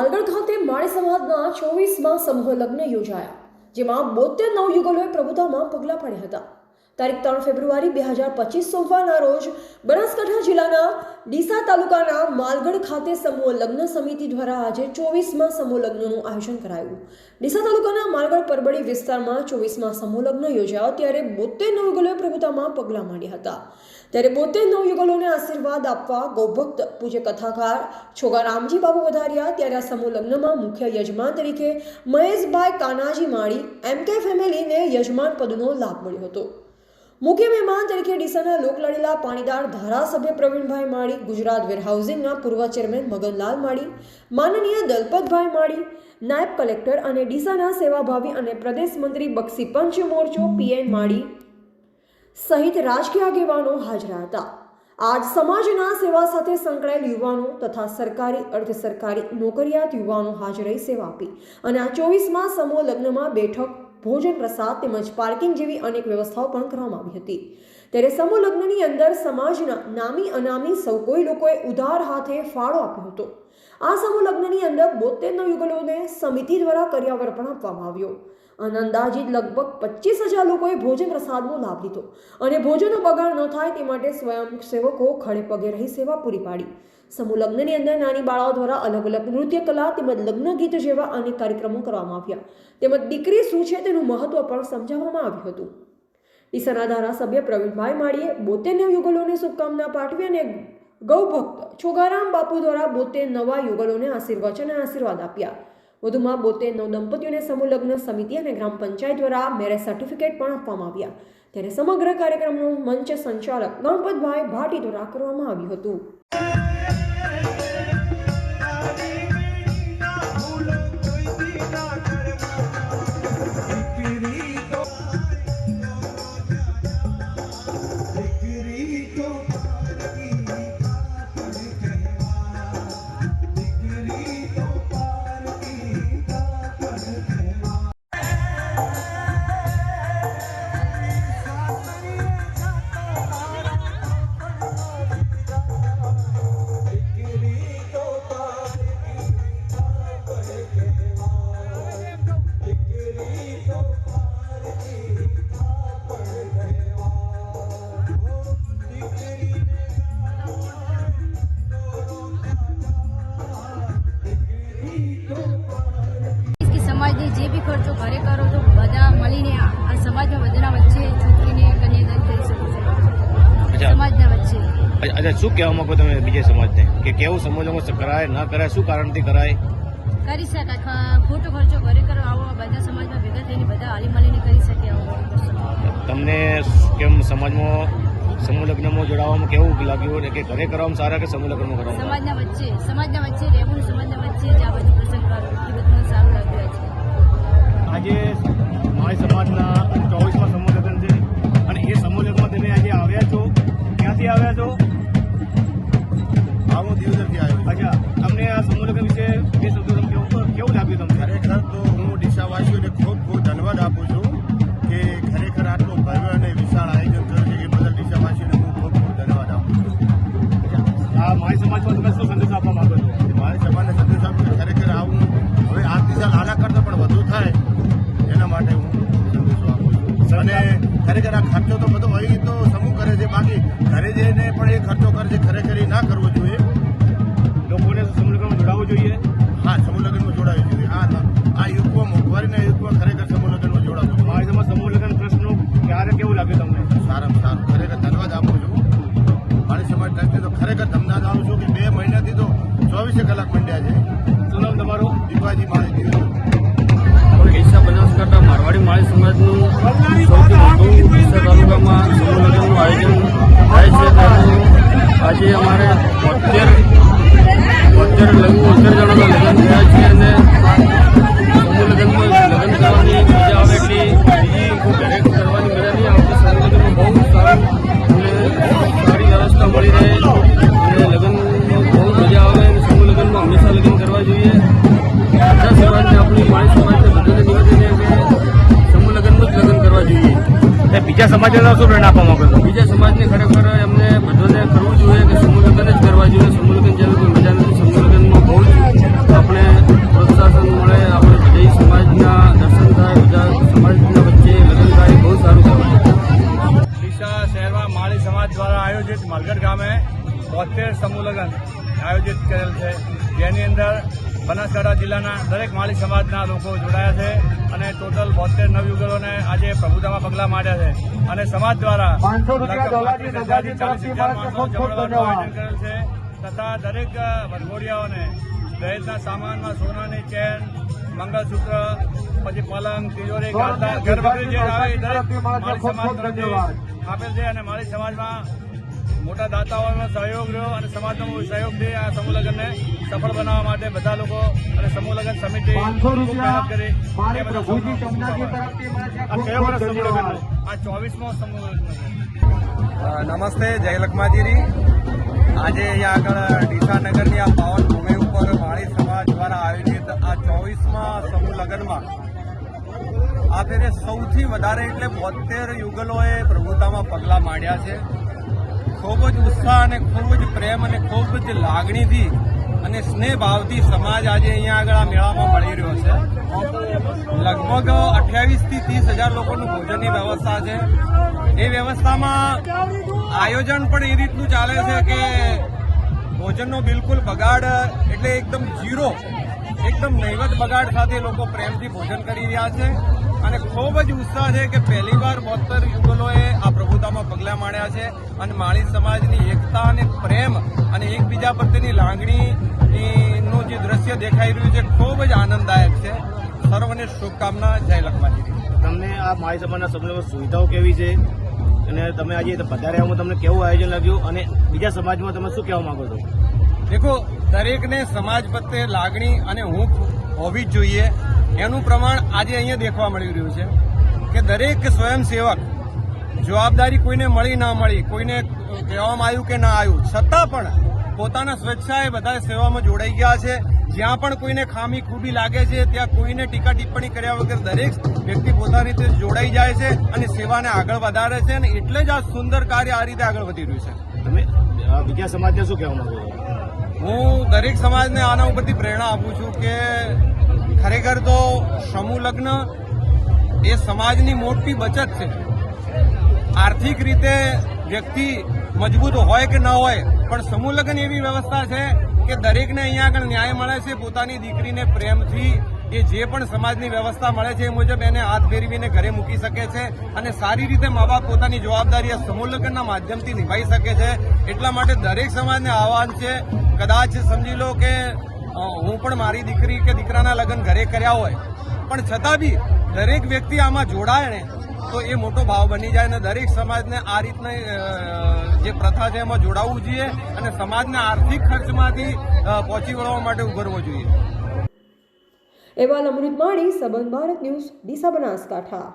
માલગઢ ખાતે માળી સમાજના ચોવીસમાં સમૂહ લગ્ન યોજાયા, જેમાં બોતેર નવયુગલોએ પ્રભુતામાં પગલાં પડ્યા હતા. તારીખ ત્રણ ફેબ્રુઆરી બે હજાર પચીસ સોમવારના રોજ બનાસકાંઠા જિલ્લાના ડીસા તાલુકાના માલગઢ ખાતે સમૂહ લગ્ન સમિતિ દ્વારા આજે ચોવીસમાં સમૂહ લગ્નનું આયોજન કરાયું. ડીસા તાલુકાના માલગઢ પરબડી વિસ્તારમાં ચોવીસમાં સમૂહ લગ્ન યોજાયો ત્યારે બોતેર નવયુગલોએ પ્રભુતામાં પગલાં માંડ્યા હતા. ત્યારે બોતેર નવયુગલોને આશીર્વાદ આપવા ગૌભક્ત, પૂજ્ય કથાકાર છોગા રામજી બાબુ વધાર્યા. ત્યારે આ સમૂહ લગ્નમાં મુખ્ય યજમાન તરીકે મહેશભાઈ કાનાજી માળી, એમ કે ફેમિલીને યજમાન પદનો લાભ મળ્યો હતો. મુખ્ય મહેમાન તરીકે ડીસાના લોકલાડીલા પાણીદાર ધારાસભ્ય પ્રવીણભાઈ માળી, ગુજરાત વેરહાઉસિંગના પૂર્વ ચેરમેન મગનલાલ માળી, માનનીય દલપતભાઈ માળી, નાયબ કલેક્ટર અને ડીસાના સેવાભાવી અને પ્રદેશ મંત્રી બક્ષી પંચ મોરચો પીએન માળી સહિત રાજકીય આગેવાનો હાજર હતા. આજ સમાજના સેવા સાથે સંકળાયેલ યુવાનો તથા સરકારી, અર્ધ સરકારી નોકરિયાત યુવાનો હાજર રહી સેવા આપી અને આ ચોવીસમાં સમૂહ લગ્નમાં બેઠક ભોજન, પ્રસાદ તેમજ પાર્કિંગ જેવી અનેક વ્યવસ્થાઓ પણ કરવામાં આવી હતી. ત્યારે સમૂહ લગ્નની અંદર સમાજના નામી અનામી સૌ કોઈ લોકોએ ઉદાર હાથે ફાળો આપ્યો હતો. આ સમૂહ લગ્નની અંદર બોતેર યુગલોને સમિતિ દ્વારા કર્યાવર પણ આપવામાં આવ્યો. અને અંદાજિત લગભગ પચીસ હજાર લોકોએ ભોજન, પ્રસાદનો લાભ લીધો અને ભોજનનો બગાડ ન થાય તે માટે સ્વયંસેવકો ખડે પગે રહી સેવા પૂરી પાડી. સમૂહ લગ્નની અંદર નાની બાળાઓ દ્વારા અલગ અલગ નૃત્ય કલા તેમજ લગ્ન ગીત જેવા અનેક કાર્યક્રમો કરવામાં આવ્યા. તેમજ દીકરી શું છે તેનું મહત્વ પણ સમજાવવામાં આવ્યું હતું. ડીસાના ધારાસભ્ય પ્રવીણભાઈ માળીએ બોતેર નવ યુગલોને શુભકામના પાઠવી અને ગૌભક્ત છોગારામ બાપુ દ્વારા બોતેર નવા યુગલોને આશીર્વચન અને આશીર્વાદ આપ્યા. વધુમાં બોતેર નવ દંપતીઓને સમૂહ લગ્ન સમિતિ અને ગ્રામ પંચાયત દ્વારા મેરેજ સર્ટિફિકેટ પણ આપવામાં આવ્યા. ત્યારે સમગ્ર કાર્યક્રમનું મંચ સંચાલક ગણપતભાઈ ભાટી દ્વારા કરવામાં આવ્યું હતું. કે જે બી ખર્ચો ઘરે કરો તો બધા મળીને આ સમાજના બધાના વચ્ચે છોકરીને કન્યાદાન કરી શકો છો. સમાજના વચ્ચે. અચ્છા શું કહેવા માંગો તમે બીજા સમાજને? કે કેવું સમાજમાં કરાય ના કરાય શું કારણથી કરાય? કરી શકાય ખોટો ખર્ચો ઘરે કરો આવો બધા સમાજમાં ભેગા થઈને બધા હાલી મળીને કરી શકે આવો તમને કેમ સમાજમાં સમૂહ લગ્નમાં જોડાવામાં કેવું લાગ્યું? કે ઘરે કરવામાં સારા કે સમૂહ લગ્નમાં કરવામાં સમાજના વચ્ચે સમાજના વચ્ચે રહેવું સમાજના વચ્ચે જ આ બધું પ્રસંગ કરવું એ બધું સારું લાગ્યું છે. આજે માળી સમાજના ચોવીસમાં સમૂહ છે. અને એ સમૂહ લગ્નમાં તમે આજે આવ્યા છો. ક્યાંથી આવ્યા છો? હા હું દિવસરથી આવ્યો અચ્છા તમને આ સમૂહ વિશે બે શબ્દો તમે કેવું કેવું લાગ્યું તમને? ખરેખર તો હું દિશાવાસીઓને ખૂબ ખૂબ ધન્યવાદ આપું છું. અને ખરેખર આ ખર્ચો તો બધો હોય તો સમૂહ કરે છે. બાકી ઘરે જઈને પણ એ ખર્ચો કરે છે ખરેખર એ ના કરવો જોઈએ. લોકોને સમૂહ લગ્નમાં જોડાવવું જોઈએ. હા સમૂહ લગ્નમાં જોડાવી જોઈએ. આ આ યુગમાં મોંઘવારીના યુગમાં ખરેખર સમૂહ લગ્નમાં જોડાવવું જોઈએ. મારી સમાજ સમૂહ લગ્ન ટ્રસ્ટનું ક્યારે કેવું લાગ્યું તમને? સારામાં સારું. ખરેખર ધન્યવાદ આપું છું. મારી સમાજ ટ્રસ્ટને તો ખરેખર તમને આપું છું કે બે મહિનાથી તો ચોવીસે કલાક મંડ્યા છે. શું નામ તમારું? દીપાજી માળી માળી સમાજનું સૌથી મોટું ડીસા તાલુકામાં બીજા સમાજને શું પ્રેરણા આપવા માંગો છો? બીજા સમાજને ખરેખર એમને બધાને કરવું જોઈએ કે સમૂહલગ્ન જ કરવા જોઈએ. સમૂહલગ્ન જેવી કોઈ મજા નથી સમૂહલગ્નમાં બહુ જ આપણે પ્રોત્સાહન મળે આપણે બધા સમાજના દર્શન થાય બધા સમાજના વચ્ચે લગ્ન થાય બહુ સારું કરવા જોઈએ ડીસા શહેરમાં માળી સમાજ દ્વારા આયોજિત માલગઢ ગામે બોતેર સમૂહલગ્ન આયોજિત કરેલ છે. જેની અંદર બનાસકાંઠા જિલ્લાના દરેક માળી સમાજના લોકો જોડાયા છે અને ટોટલ બોતેર નવયુગલોને આજે પ્રભુતામાં પગલાં માંડ્યા છે. અને સમાજ દ્વારા આયોજન કરેલ છે. તથા દરેક વરઘોડિયાઓને દહેજના સામાનમાં સોનાની ચેન મંગળસૂત્ર પછી પલંગ તિજોરી ઘર વગેરે જે આવે દરેક માળી સમાજ તરફથી આપેલ છે અને માળી સમાજમાં મોટા દાતાઓનો સહયોગ રહ્યો અને સમાજનો સહયોગથી આ સમૂહ લગ્નને સફળ બનાવવા માટે બધા લોકો અને સમૂહ લગ્ન સમિતિ ખૂબ મહેનત કરી. આ કયો વર્ષ સમૂહ લગ્નનો? આ ચોવીસમો સમૂહ લગ્ન નમસ્તે જય લખમાજીરી આજે અહીંયા આગળ ડીસાનગરની આ પાવન ભૂમિ ઉપર વાણી સમાજ દ્વારા આયોજિત આ ચોવીસમાં સમૂહ લગ્નમાં આ ફેરે સૌથી વધારે એટલે બોતેર યુગલોએ પ્રભુતામાં પગલાં માંડ્યા છે ખૂબ જ ઉત્સાહ અને ખૂબ જ પ્રેમ અને ખૂબ જ લાગણીથી અને સ્નેહ ભાવથી સમાજ આજે અહીંયા આગળ આ મેળામાં મળી રહ્યો છે. લગભગ અઠ્યાવીસથી ત્રીસ હજાર લોકોનું ભોજનની વ્યવસ્થા છે. એ વ્યવસ્થામાં આયોજન પણ એ રીતનું ચાલે છે કે ભોજનનો બિલકુલ બગાડ એટલે એકદમ ઝીરો એકદમ નૈવત બગાડ સાથે લોકો પ્રેમથી ભોજન કરી રહ્યા છે. અને ખૂબ જ ઉત્સાહ છે કે પહેલીવાર બોતેર યુગલોએ આ પ્રભુતામાં પગલાં માંડ્યા છે અને માળી સમાજની એકતા અને પ્રેમ અને એકબીજા પ્રત્યેની લાગણીનું જે દ્રશ્ય દેખાઈ રહ્યું છે ખૂબ જ આનંદદાયક છે. સર્વને શુભકામના જય લખમાજી. તમને આ માળી સમાજના સમૂહમાં સુવિધાઓ કેવી છે? અને તમે આજે પધાર્યામાં તમને કેવું આયોજન લાગ્યું? અને બીજા સમાજમાં તમે શું કહેવા માંગો છો? દેખો દરેકને સમાજ પ્રત્યે લાગણી અને હૂંફ હોવી જ જોઈએ. એનું પ્રમાણ આજે અહીંયા દેખવા મળી રહ્યું છે કે દરેક સ્વયંસેવક જવાબદારી કોઈને મળી ના મળી, કોઈને કહેવામાં આવ્યું કે ના આવ્યું, છતાં પણ પોતાના સ્વેચ્છાએ બધા સેવામાં જોડાઈ ગયા છે. જ્યાં પણ કોઈને ખામી ખૂબી લાગે છે, ત્યાં કોઈને ટીકા ટિપ્પણી કર્યા વગર દરેક વ્યક્તિ પોતાની રીતે જોડાઈ જાય છે અને સેવાને આગળ વધારે છે અને એટલે જ આ સુંદર કાર્ય આ રીતે આગળ વધી રહ્યું છે. તમે બીજા સમાજને શું કહેવા માંગો હું દરેક સમાજને આના ઉપરથી પ્રેરણા આપું છું કે ખરેખર તો સમૂહ લગ્ન એ સમાજની મોટી બચત છે. આર્થિક રીતે વ્યક્તિ મજબૂત હોય કે ન હોય, પણ સમૂહ લગ્ન એવી વ્યવસ્થા છે કે દરેકને અહીંયા આગળ ન્યાય મળે છે. પોતાની દીકરીને પ્રેમથી એ જે પણ સમાજની વ્યવસ્થા મળે છે એ મુજબ એને હાથ ફેરવીને ઘરે મૂકી શકે છે અને સારી રીતે મા બાપ પોતાની જવાબદારી આ સમૂહલગ્નના માધ્યમથી નિભાવી શકે છે. એટલા માટે દરેક સમાજને આહવાન છે, કદાચ સમજી લો કે હું પણ મારી દીકરી કે દીકરાના લગ્ન ઘરે કર્યા હોય. પણ છતાં બી દરેક વ્યક્તિ આમાં જોડાય ને, તો એ મોટો ભાવ બની જાય અને દરેક સમાજને આ રીતના જે પ્રથા છે એમાં જોડાવવું જોઈએ અને સમાજને આર્થિક ખર્ચમાંથી પહોંચી વળવા માટે ઉભરવો જોઈએ. એવા અમૃત માણી સંબંધ ભારત ન્યૂઝ ડીસા બનાસકાંઠા